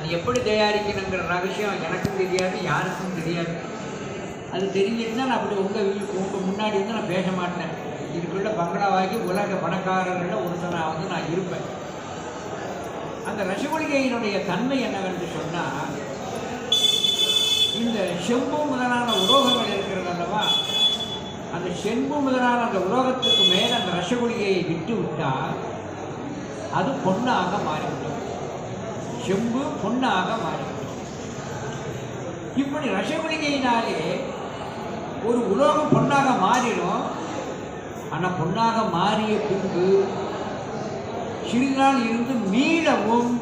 அது எப்படி தயாரிக்கணுங்கிற ரகசியம் எனக்கும் தெரியாது யாருக்கும் தெரியாது. அது தெரிஞ்சிருந்தால் நான் அப்படி உங்கள் வீட்டுக்கு உங்கள் முன்னாடி வந்து நான் பேச மாட்டேன். இதுக்குள்ள பங்களாவாக்கி உலக பணக்காரர்களில் ஒருத்தனாக வந்து நான் இருப்பேன். அந்த ரசகுலிகையினுடைய தன்மை என்னவென்று சொன்னால் இந்த செம்பு முதலான உலோகங்கள் இருக்கிறது அல்லவா? அந்த செம்பு முதலான அந்த உலோகத்துக்கு மேலே அந்த ரசகுலிகையை விட்டு விட்டால் அது பொன்னாக மாறிவிடும். செம்பு பொன்னாக மாறிவிடும் இப்படி ரசகுலிகையினாலே ஒரு உலோகம் பொன்னாக மாறிடும். ஆனால் பொன்னாக மாறிய பின்பு சிறிது நாள் இருந்து மீளவும்.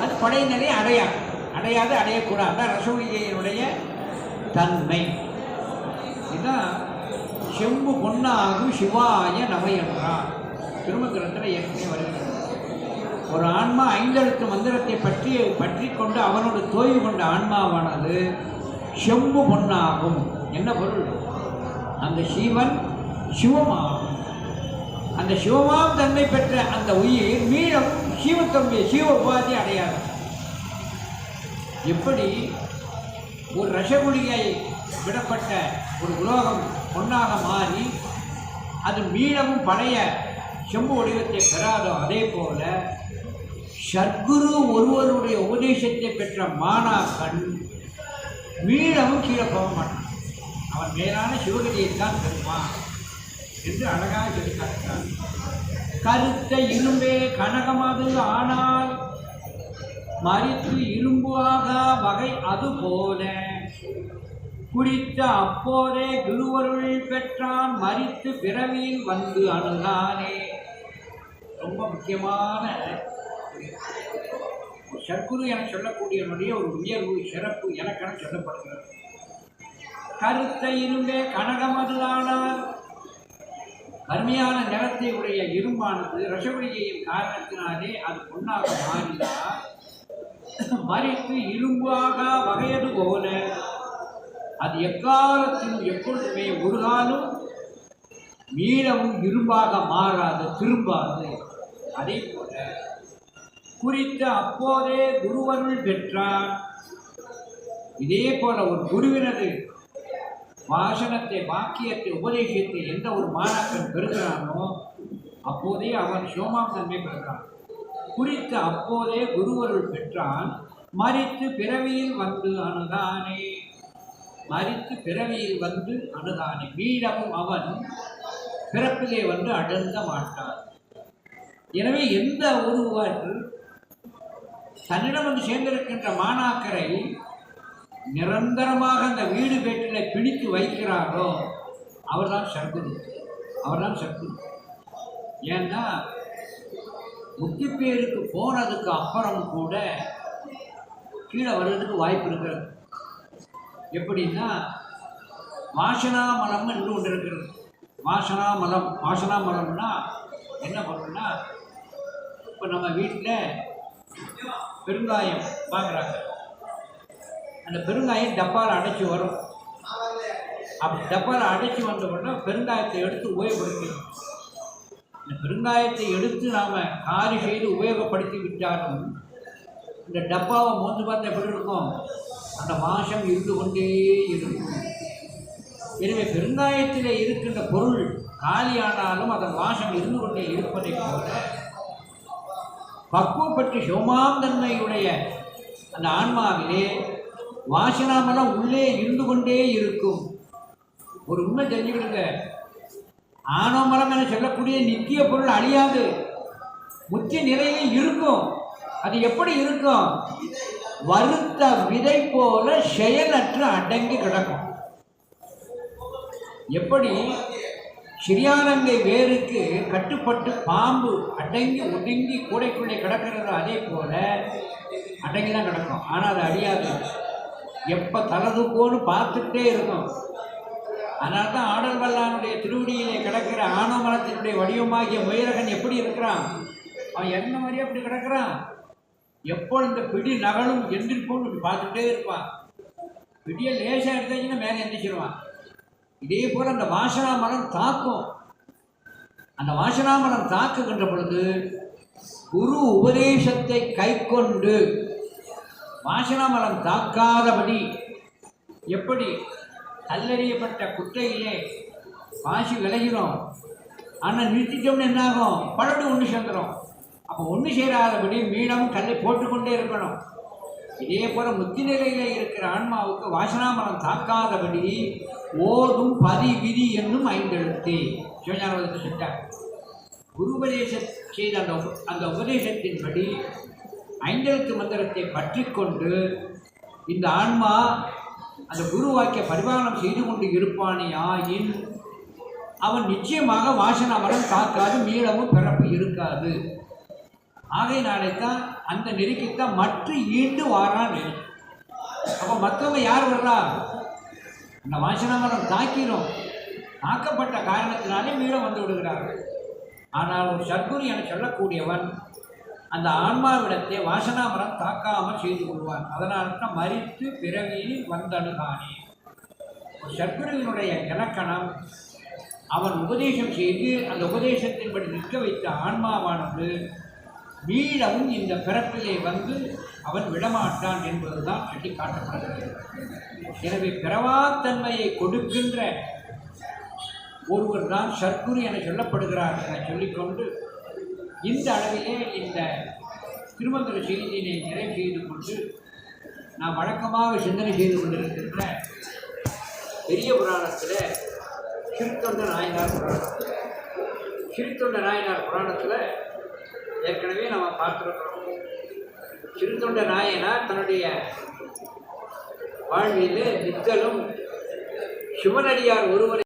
அது பழைய நிலையை அடையாது. அடையாது அடையக்கூடாது. ரசகுலிகையினுடைய தன்மை. இதுதான் செம்பு பொன்னாகும் சிவாய நவை என்றார். திருமந்திரத்தில் ஏற்கனவே வருகிறது. ஒரு ஆன்மா ஐந்தெழுத்து மந்திரத்தை பற்றி பற்றி கொண்டு அவனோடு தோய்வு கொண்ட ஆன்மாவானது செம்பு பொன்னாகும். என்ன பொருள்? அந்த சிவன் சிவமாகும். அந்த சிவமாம் தன்மை பெற்ற அந்த உயிர் மீளம் சிவத்தன்மை சிவ உபாதி அடையாது எப்படி ஒரு ரசகுலியை விடப்பட்ட ஒரு உலோகம் பொன்னாக மாறி அது மீளவும் பழைய செம்பு வடிவத்தை பெறாதோ அதே போல சத்குரு ஒருவருடைய உபதேசத்தை பெற்ற மாணாக்கன் மீளவும் கீழே போக மாட்டான். அவன் மேலான சிவகதியை தான் பெறுவான் என்று அழகாக சொல்லி காட்டுகிறார் கருத்த இரும்பே கனகமது ஆனால் மறித்து இரும்புவாக வகை அது போல. குடித்த அப்போதே குருவருள் பெற்றான் மறித்து பிறவியில் வந்து அணுகானே. ரொம்ப முக்கியமான சர்க்குரு என சொல்லக்கூடியவனுடைய ஒரு உயர்வு சிறப்பு எனக்கென சொல்லப்படுகிறது. கருத்த இரும்பே கனகமது கருமையான நிறத்தை உடைய இரும்பானது ரசவழியின் காரணத்தினாலே அது பொன்னாக மாறினார். மறித்து இரும்பாக வகையது போல அது எக்காலத்திலும் எப்பொழுதுமே ஒரு காலம் மீளவும் இரும்பாக மாறாது திரும்பாது. அதே போல குறித்து அப்போதே குருவருள் பெற்றார். இதே போல ஒரு குருவினது வாசனத்தை வாக்கியத்தை உபதேசத்தை எந்த ஒரு மாணாக்கன் பெறுகிறானோ அப்போதே அவன் சிவமாம் தன்மை பெறுகிறான். குறித்து அப்போதே குருவருள் பெற்றான் மறித்து பிறவியில் வந்து அணுதானே. மறித்து பிறவியில் வந்து அணுதானே. மீளவும் அவன் பிறப்பிலே வந்து அடர்ந்த மாட்டான் எனவே எந்த ஒருவர் தன்னிடம் வந்து சேர்ந்திருக்கின்ற மாணாக்கரை நிரந்தரமாக அந்த வீடு பேட்டில் பிடித்து வைக்கிறாரோ அவர்தான் சர்க்குரு. அவர்தான் சர்க்குரு. ஏன்னா முத்தி பேருக்கு போனதுக்கு அப்புறம் கூட கீழே வர்றதுக்கு வாய்ப்பு இருக்கிறது. எப்படின்னா வாசனா மலம்னு இன்னும் ஒன்று இருக்கிறது. வாசனா மலம் வாசனா மலம்னா என்ன பண்ணணும்னா இப்போ நம்ம வீட்டில் பெருங்காயம் வாங்குறாங்க. அந்த பெருங்காயம் டப்பாவில் அடைச்சி வரும். அப்படி டப்பால் அடைச்சி வந்த உடனே பெருங்காயத்தை எடுத்து உபயோகப்படுத்தணும் இந்த பெருங்காயத்தை எடுத்து நாம் காரி செய்து உபயோகப்படுத்தி விட்டாலும் இந்த டப்பாவை மோந்து பார்த்தா எப்படி இருக்கும்? அந்த மாசம் இருந்து கொண்டே இருக்கும். எனவே பெருங்காயத்தில் இருக்கின்ற பொருள் காலியானாலும் அதன் வாசம் இருந்து கொண்டே இருப்பதை போல பக்குவப்பட்டு சோமாந்தன்மையுடைய அந்த ஆன்மாவிலே வாசனாமலம் உள்ளே இருந்து கொண்டே இருக்கும். ஒரு உண்மை தெரிஞ்சுக்கிடுங்க. ஆணவமலம் என சொல்லக்கூடிய நித்திய பொருள் அழியாது. முத்திய நிலையில் இருக்கும். அது எப்படி இருக்கும்? வருத்த விதை போல செயலற்று அடங்கி கிடக்கும். எப்படி? சிறியானங்கை வேருக்கு கட்டுப்பட்டு பாம்பு அடங்கி ஒடுங்கி கூடைக்குள்ளே கிடக்கிறதோ அதே போல அடங்கி தான் கிடக்கும். ஆனால் அது அழியாது. எப்போ தலதுக்கோன்னு பார்த்துக்கிட்டே இருக்கும். அதனால தான் ஆடல் வல்லானுடைய திருவடியிலே கிடக்கிற ஆனமரத்தினுடைய வடிவமாகிய முயலகன் எப்படி இருக்கிறான்? அவன் என்ன மாதிரியே அப்படி கிடக்கிறான். எப்போ இந்த பிடி நகலும் எந்திரிப்போன்னு பார்த்துட்டே இருப்பான். பிடியை லேசாக எடுத்தாச்சுன்னா மேலே எந்திரிச்சிருவான். இதே போல் அந்த வாசனா மரம் தாக்கும். அந்த வாசனா மரம் தாக்குகின்ற பொழுது குரு உபதேசத்தை கைக்கொண்டு வாசனாமலம் தாக்காதபடி எப்படி கல்லறியப்பட்ட குட்டையிலே பாசி விளைகிறோம் ஆனால் நிறுத்திட்டோம்னு என்னாகும்? பழடு ஒன்று சேர்ந்துடும் அப்போ ஒன்று சேராதபடி மீனமும் கல்லை போட்டுக்கொண்டே இருக்கணும். இதே போல முத்தி நிலையில இருக்கிற ஆன்மாவுக்கு வாசனாமலம் தாக்காதபடி ஓதும் பதி விதி என்னும் ஐந்தெழுத்து. சிவஞானவதற்கு சொல்லிட்டார். குரு செய்த அந்த அந்த உபதேசத்தின்படி ஐந்தெழுத்து மந்திரத்தை பற்றி கொண்டு இந்த ஆன்மா அந்த குரு வாக்கிய பரிபாலனம் செய்து கொண்டு இருப்பானே ஆயின் அவன் நிச்சயமாக வாசனாமலம் தாக்காது மீளவும் பிறப்பு இருக்காது. ஆகையினாலே அந்த நெருக்கித்தான் மற்ற ஈண்டு வாரான் நெறி அப்போ மற்றவங்க யார் வர்றா? அந்த வாசனாமரம் தாக்கிடும் தாக்கப்பட்ட காரணத்தினாலே மீள வந்து விடுகிறார்கள். ஆனால் ஒரு சத்குரு என சொல்லக்கூடியவன் அந்த ஆன்மாவிடத்தை வாசனாமரம் தாக்காமல் செய்து கொள்வான். அதனால் தான் மறித்து பிறவியில் வந்தணுகானே ஒரு சத்குருவினுடைய இலக்கணம் அவன் உபதேசம் செய்து அந்த உபதேசத்தின்படி நிற்க வைத்த ஆன்மாவானது மீளவும் இந்த பிறப்பிலே வந்து அவன் விடமாட்டான் என்பதுதான் சொல்லி காட்டப்படுகிறது எனவே பிறவாத்தன்மையை கொடுக்கின்ற ஒருவர் தான் சர்க்குரு என சொல்லப்படுகிறார் என சொல்லிக்கொண்டு இந்த அளவிலே இந்த திருமந்திர செய்தியினை நிறைவு செய்து கொண்டு நான் வழக்கமாக சிந்தனை செய்து கொண்டிருக்கின்ற பெரிய புராணத்தில் சிறுத்தொண்ட நாயனார் புராணம். சிறுத்தொண்ட நாயனார் புராணத்தில் ஏற்கனவே நம்ம பார்த்துருக்கிறோம். சிறுத்தொண்ட நாயனார் தன்னுடைய வாழ்விலே நித்தலும் சிவனடியார் ஒருவரை